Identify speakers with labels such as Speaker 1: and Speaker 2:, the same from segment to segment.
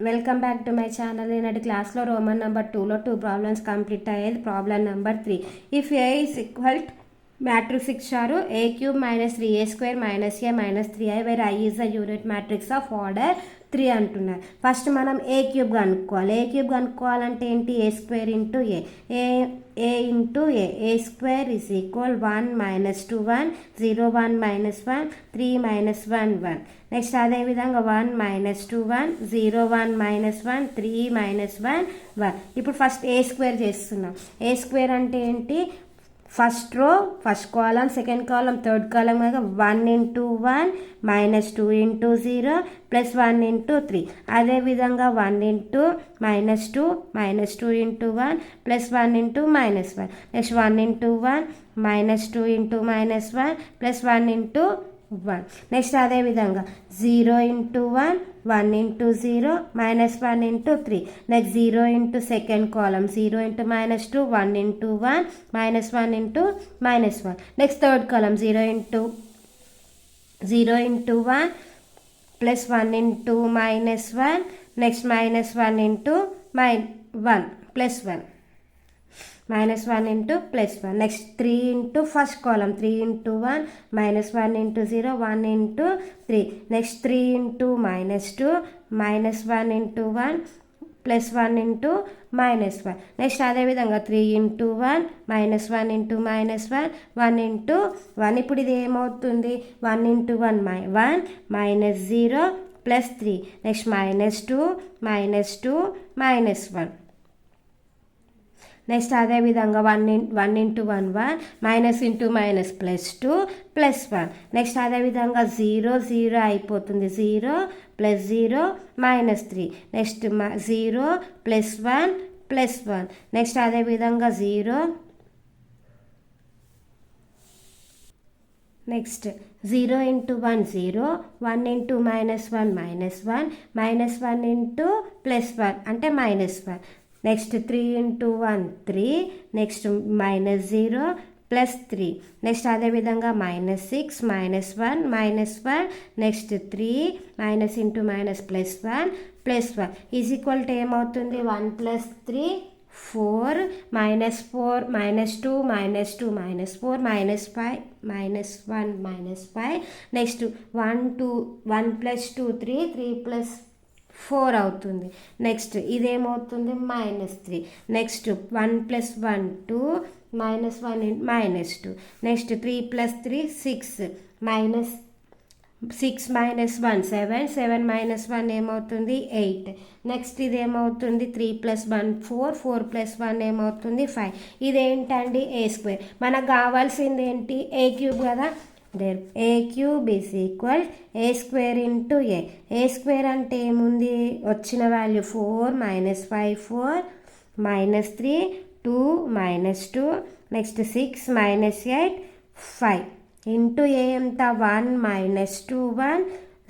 Speaker 1: Welcome back to my channel ఈనాటి క్లాస్లో Roman number టూలో టూ ప్రాబ్లమ్స్ కంప్లీట్ అయ్యేది. Problem number three if A is equal matrix ఇచ్చారు. A cube minus three A square minus A minus three I where I is the unit matrix of order three అంటున్నారు. First మనం A cube కనుక్కోవాలి? A cube కనుక్కోవాలంటే ఏంటి? A square into A? A A into A? A square is equal one minus two one zero one minus one three minus one one. Next అదేవిధంగా one minus two one zero one minus one three minus one one. ఇప్పుడు first A square చేస్తున్నాం. A square అంటే ఏంటి? First row first column second column third column కనుక one into one minus two into zero plus one into three అదేవిధంగా one into minus two minus two into one plus one into minus one next one into one minus two into minus one plus one into one. Next అదేవిధంగా zero into one one into zero minus one into three. Next zero into second column zero into minus two one into one minus one into minus one. Next third column zero into zero into one plus one into minus one next minus one into minus one plus one. Minus one into plus one next three into first column three into one minus one into zero one into three next three into minus two minus one into one plus one into minus one next అదేవిధంగా three into one minus one into minus one one into one ఇప్పుడు ఇది ఏమవుతుంది? One into one minus one minus zero plus three next minus two minus two minus one next అదేవిధంగా one in one into one one minus into minus plus two plus one next అదేవిధంగా zero zero అయిపోతుంది. Zero plus zero minus three next zero plus one plus one next అదేవిధంగా zero next zero into one zero one into minus one minus one minus one into plus one అంటే minus one next three into one three. Next minus zero plus three. Next అదేవిధంగా minus six minus one minus one. Next three minus into minus plus one plus one. Is equal to ఏమవుతుంది? One plus three four. Minus four minus two minus two minus four minus five minus one minus five. Next one two one plus two three three plus four అవుతుంది. Next ఇదేమవుతుంది? Minus three. Next one plus one two minus one minus two. Next three plus three six. Minus six minus one seven. Seven minus one ఏమవుతుంది? Eight. Next ఇది ఏమవుతుంది three plus one four. Four plus one ఏమవుతుంది? Five. ఇదేంటండి? A square? మనకు కావాల్సింది ఏంటి A cube కదా? There A cube is equal A square into A A square అంటే ఏముంది? వచ్చిన value four minus five four minus three two minus two next six minus eight five into A ఎంత? One minus two one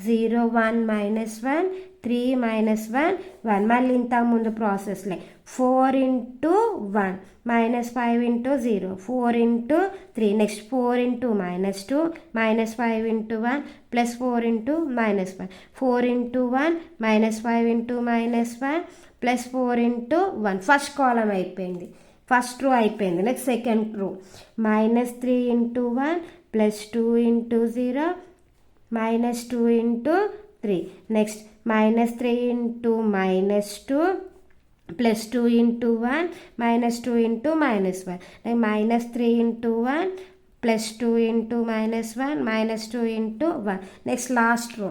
Speaker 1: zero one minus one three minus one one. మళ్ళీ ఇంత ముందు ప్రాసెస్లే four into one minus five into zero. Four into three. Next four into minus two minus five into one plus four into minus one. Four into one minus five into minus one plus four into one. First column అయిపోయింది. First row అయిపోయింది. Next second row minus three into one plus two into zero minus two into three. Next minus three into minus two plus two into one minus two into minus one minus three into one plus two into minus one minus two into one next last row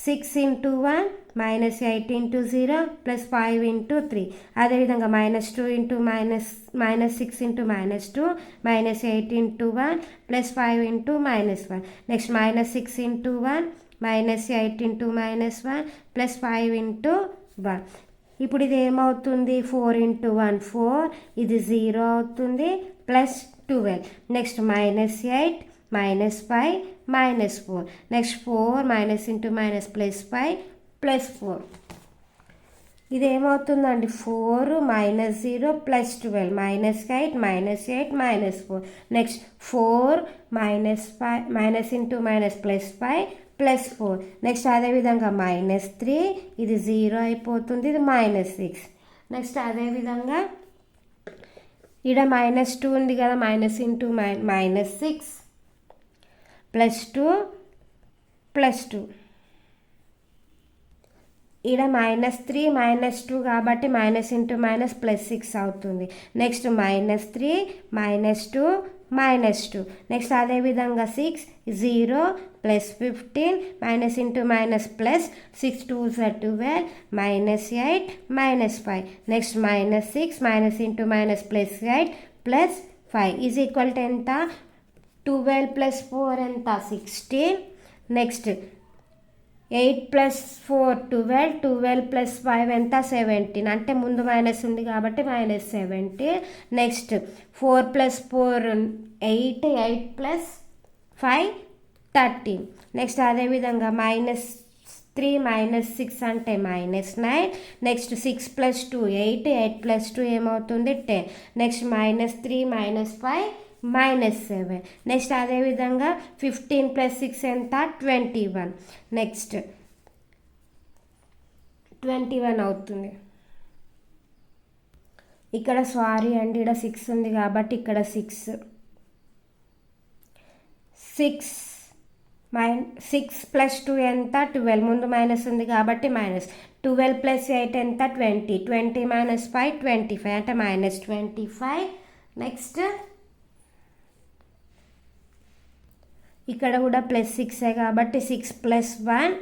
Speaker 1: six into one minus eight into zero plus five into three అదేవిధంగా minus two into minus minus six into minus two minus eight into one plus five into minus one next minus six into one Minus eight into minus one plus five into one. ఇప్పుడు ఇది ఏమవుతుంది? Four into one four. ఇది zero అవుతుంది plus twelve. Next minus eight minus five minus four. Next four minus into minus plus five plus four. ఇది ఏమవుతుందండి four minus zero plus twelve. Minus eight minus eight minus four. Next four minus five minus into minus plus five plus four. Next అదేవిధంగా minus three ఇది zero అయిపోతుంది ఇది minus six. Next అదేవిధంగా ఇక్కడ minus two ఉంది కదా minus into minus minus six plus two plus two. ఇక్కడ minus three minus two కాబట్టి minus into minus plus six అవుతుంది. Next minus three minus two minus two next అదేవిధంగా six zero plus fifteen minus into minus plus six two zero twelve minus eight minus five next minus six minus into minus plus eight plus five is equal to ఎంత? Twelve plus four ఎంత? Sixteen next eight plus four twelve twelve plus five ఎంత? Seventeen. అంటే ముందు minus ఉంది కాబట్టి minus seventy. Next four plus four eight eight plus five thirteen. Next అదేవిధంగా minus three minus six అంటే minus nine. Next six plus two eight eight plus two ఏమవుతుంది? Ten. Next minus three minus five minus seven next అదేవిధంగా fifteen plus six ఎంత? Twenty one next twenty one అవుతుంది. ఇక్కడ sorry అండి ఇక్కడ six ఉంది కాబట్టి ఇక్కడ six six minus six plus two ఎంత? ట్వెల్వ్ ముందు మైనస్ ఉంది కాబట్టి మైనస్ ట్వెల్వ్ ప్లస్ ఎయిట్ ఎంత? Twenty twenty minus five twenty five అంటే మైనస్ ట్వంటీ ఫైవ్ నెక్స్ట్ ఇక్కడ కూడా ప్లస్ సిక్సే కాబట్టి సిక్స్ ప్లస్ వన్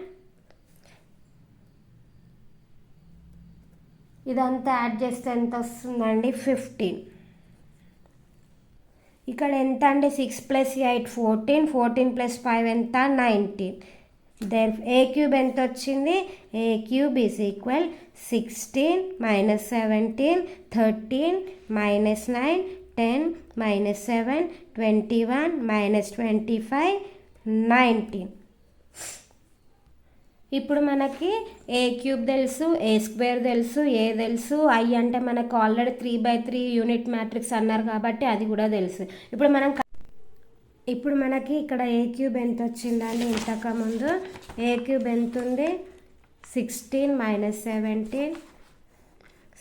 Speaker 1: ఇదంతా యాడ్ చేస్తే ఎంత వస్తుందండి? ఫిఫ్టీన్ ఇక్కడ ఎంత అండి? Six plus eight fourteen fourteen plus five ఎంత? నైన్టీన్ దెన్ ఏ క్యూబ్ ఎంత వచ్చింది? A cube is equal sixteen minus seventeen thirteen minus nine ten minus seven twenty one minus twenty five nineteen ఇప్పుడు మనకి ఏ cube తెలుసు ఏ square తెలుసు ఏ తెలుసు I అంటే మనకు already three by three unit matrix అన్నారు కాబట్టి అది కూడా తెలుసు. ఇప్పుడు మనం ఇప్పుడు మనకి ఇక్కడ ఏ క్యూబ్ ఎంత వచ్చిందండి ఇంతకుముందు? ఏ క్యూబ్ ఎంత ఉంది? Sixteen minus seventeen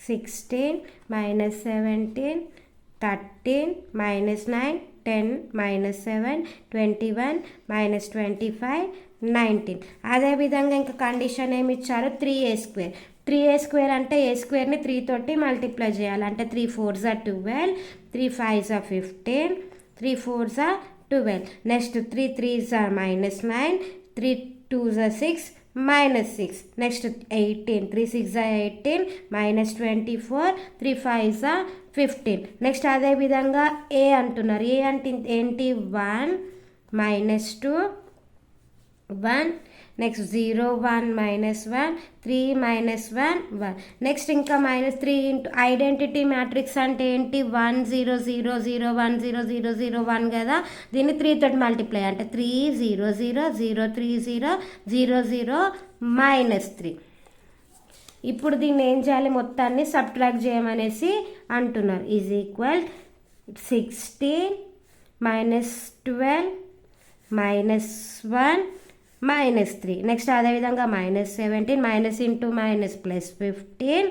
Speaker 1: sixteen minus seventeen thirteen minus nine ten minus seven twenty one minus twenty five nineteen అదేవిధంగా ఇంకా కండిషన్ ఏమి ఇచ్చారు three A square three A square అంటే ఏ స్క్వేర్ని త్రీ తోటి మల్టిప్లై చేయాలి. అంటే త్రీ ఫోర్ జా ట్వెల్వ్ త్రీ ఫైవ్ జా ఫిఫ్టీన్ త్రీ ఫోర్ జా ట్వెల్వ్ నెక్స్ట్ త్రీ త్రీ జా మైనస్ నైన్ త్రీ టూ జా six minus six next eighteen three six జా eighteen minus twenty four three five జా ఫిఫ్టీన్. నెక్స్ట్ అదేవిధంగా A అంటున్నారు? A అంటే ఏంటి? One minus two one. Next zero one minus one three minus one one. Next ఇంకా minus three into identity matrix అంటే ఏంటి? One zero zero zero one zero zero zero one కదా? దీన్ని three తోటి multiply. అంటే three zero zero zero three zero zero zero minus three. ఇప్పుడు దీన్ని ఏం చేయాలి? మొత్తాన్ని సబ్ట్రాక్ట్ చేయమనేసి అంటున్నారు. Is equal sixteen minus twelve minus one minus three next అదేవిధంగా minus seventeen minus into minus plus fifteen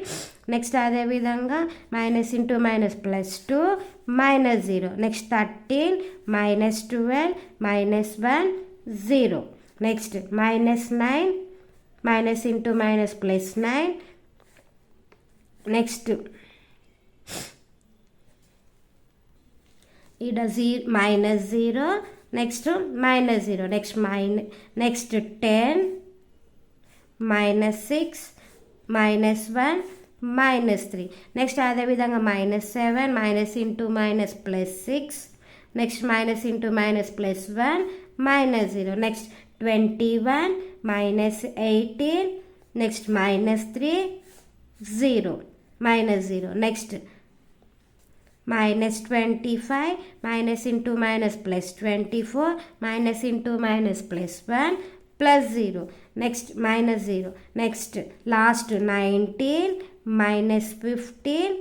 Speaker 1: next అదేవిధంగా minus into minus plus two minus zero next thirteen minus twelve minus one zero next minus nine minus into minus plus nine next. ఈడ G minus zero next minus zero next mine next ten minus six minus one minus three. Next అదేవిధంగా minus seven minus into minus plus six next minus into minus plus one minus zero. Next twenty one minus eighteen next minus three zero. Minus zero next minus twenty five minus into minus plus twenty four minus into minus plus one plus zero next minus zero next last nineteen minus fifteen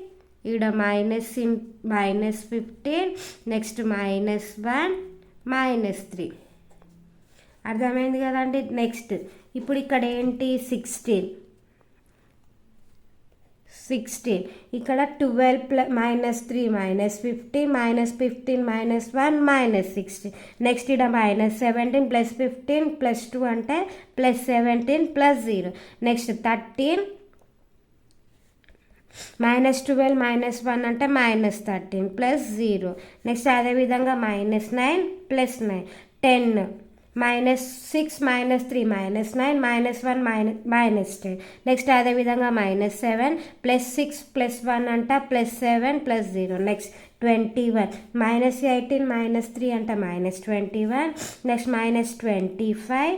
Speaker 1: ఇక్కడ minus in minus fifteen next minus one minus three అర్థమైంది కదండి? Next ఇప్పుడు ఇక్కడ ఏంటి? Sixteen sixteen ఇక్కడ twelve plus minus three minus fifteen minus fifteen minus one minus sixteen next ఇక్కడ minus seventeen plus fifteen plus two అంటే plus seventeen plus zero next thirteen minus twelve minus one అంటే minus thirteen plus zero next అదేవిధంగా minus nine plus nine ten minus six minus three minus nine minus one minus minus ten next అదేవిధంగా minus seven plus six plus one అంట plus seven plus zero next twenty one minus eighteen minus three అంట minus twenty one next minus twenty five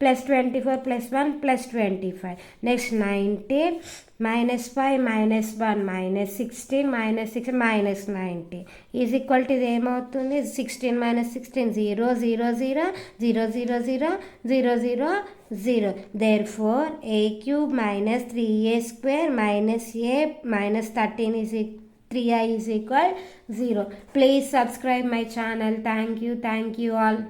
Speaker 1: plus twenty four plus one plus twenty five next nineteen minus five minus one minus sixteen minus six minus ninety is equal to ఇది ఏమవుతుంది sixteen minus sixteen zero zero zero zero zero zero zero zero zero there four A cube minus three A square minus A minus thirteen is three I is equal zero please subscribe my channel thank you thank you all